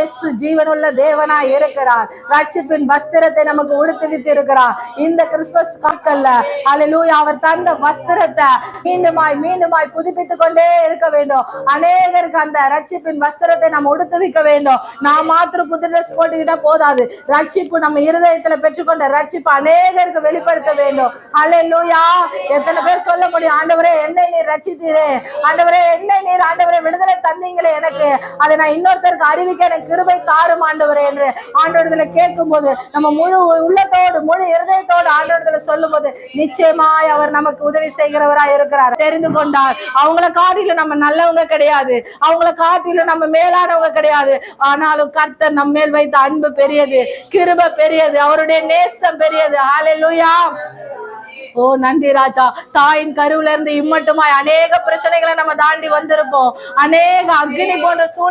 இயேசு ஜீவனுள்ள தேவனா இருக்கிறார். ரட்சிப்பின் வஸ்திரத்தை நமக்கு உடுத்துவித்து இருக்கிறார் இந்த கிறிஸ்துமஸ் காக்கல்ல அல்லேலூயா அவர் தந்த வஸ்திரத்தை மீண்டுமாய் மீண்டுமாய் புதுப்பித்துக் கொண்டே இருக்க வேண்டும். அநேகருக்கு அந்த ரட்சிப்பின் வஸ்திரத்தை நம்ம உடுத்துவிக்க வேண்டும். நான் மாத்திரம் புது ட்ரெஸ் போட்டுக்கிட்டா போதாது. ரட்சிப்பு நம்ம இருதயத்துல பெற்றுக்கொண்ட ரட்சிப்பு அநேகருக்கு வெளிப்படுத்த வேண்டும். அல்லேலூயா எத்தனை பேர் சொல்ல முடியும்? ஆண்டவரே என்னை நீர் ரட்சித்தீரே. ஆண்டவரே என்னை நீர் ஆண்டவரே தந்தீங்களே எனக்கு. அதை நான் இன்னொருத்தருக்கு அறிவிக்க எனக்கு கிருபை தாரும் ஆண்டவர் என்று ஆண்டோடத்துல கேட்கும் போது நம்ம முழு உள்ளத்தோடு முழு இருதயத்தோடு ஆண்டோடத்துல சொல்லும் போது நிச்சயமாய் அவர் நமக்கு உதவி செய்கிறவராய் இருக்கிறார். தெரிந்து கொண்டார். அவங்கள காட்டிலும் நம்ம நல்லவங்க கிடையாது. அவங்கள காட்டிலும் நம்ம மேலானவங்க கிடையாது. ஆனாலும் கர்த்தர் நம்ம மேல் வைத்த அன்பு பெரியது கிருப பெரியது அவருடைய நேசம் பெரியது. ஹalleluya ஓ நன்றி ராஜா. தாயின் கருவுல இருந்து இம்மட்டுமாய் அநேக பிரச்சனைகளை நம்ம தாண்டி வந்திருப்போம். அநேக அக்னி போன்ற சூழ்நிலை